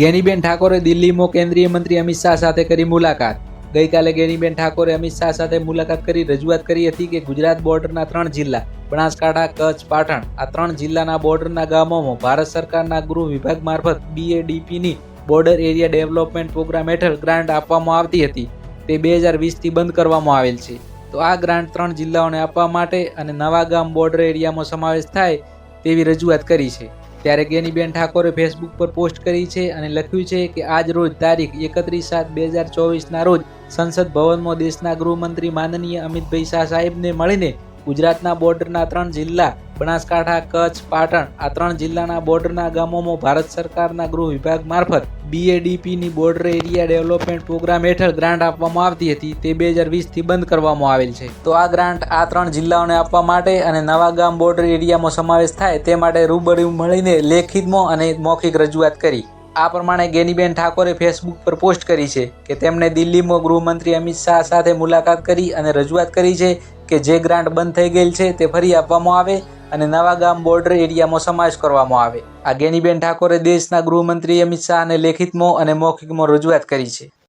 ગેનીબેન ઠાકોરે દિલ્હીમાં કેન્દ્રીય મંત્રી અમિત શાહ સાથે કરી મુલાકાત. ગઈકાલે ગેનીબેન ઠાકોરે અમિત શાહ સાથે મુલાકાત કરી રજૂઆત કરી હતી કે ગુજરાત બોર્ડરના ત્રણ જિલ્લા, બનાસકાંઠા, કચ્છ, પાટણ, આ ત્રણ જિલ્લાના બોર્ડરના ગામોમાં ભારત સરકારના ગૃહ વિભાગ મારફત બીએડીપીની બોર્ડર એરિયા ડેવલપમેન્ટ પ્રોગ્રામ હેઠળ ગ્રાન્ટ આપવામાં આવતી હતી. તે બે હજાર વીસથી બંધ કરવામાં આવેલ છે. તો આ ગ્રાન્ટ ત્રણ જિલ્લાઓને આપવા માટે અને નવા ગામ બોર્ડર એરિયામાં સમાવેશ થાય તેવી રજૂઆત કરી છે. ત્યારે ગેનીબેન ઠાકોરે ફેસબુક પર પોસ્ટ કરી છે અને લખ્યું છે કે આજ રોજ તારીખ એકત્રીસ સાત બે હજાર ચોવીસના રોજ સંસદ ભવનમાં દેશના ગૃહમંત્રી માનનીય અમિતભાઈ શાહ સાહેબને મળીને ગુજરાતના બોર્ડરના ત્રણ જિલ્લા બનાસકાંઠા, કચ્છ, પાટણ આ ત્રણ જિલ્લાના બોર્ડરના ગામોમાં ભારત સરકારના ગૃહ વિભાગ મારફત બીએડીપીની બોર્ડર એરિયા ડેવલપમેન્ટ પ્રોગ્રામ હેઠળ ગ્રાન્ટ આપવામાં આવતી હતી. તે બે હજાર વીસથી બંધ કરવામાં આવેલ છે. તો આ ગ્રાન્ટ આ ત્રણ જિલ્લાઓને આપવા માટે અને નવા ગામ બોર્ડર એરિયામાં સમાવેશ થાય તે માટે રૂબરૂ મળીને લેખિતમાં અને મૌખિક રજૂઆત કરી. આ પ્રમાણે ગેનીબેન ઠાકોરે ફેસબુક પર પોસ્ટ કરી છે કે તેમણે દિલ્હીમાં ગૃહમંત્રી અમિત શાહ સાથે મુલાકાત કરી અને રજૂઆત કરી છે કે જે ગ્રાન્ટ બંધ થઈ ગયેલ છે તે ફરી આપવામાં આવે અને નવા ગામ બોર્ડર એરિયામાં સમાવેશ કરવામાં આવે. આ ગેનીબેન ઠાકોરે દેશના ગૃહમંત્રી અમિત શાહને લેખિતમાં અને મૌખિકમાં રજૂઆત કરી છે.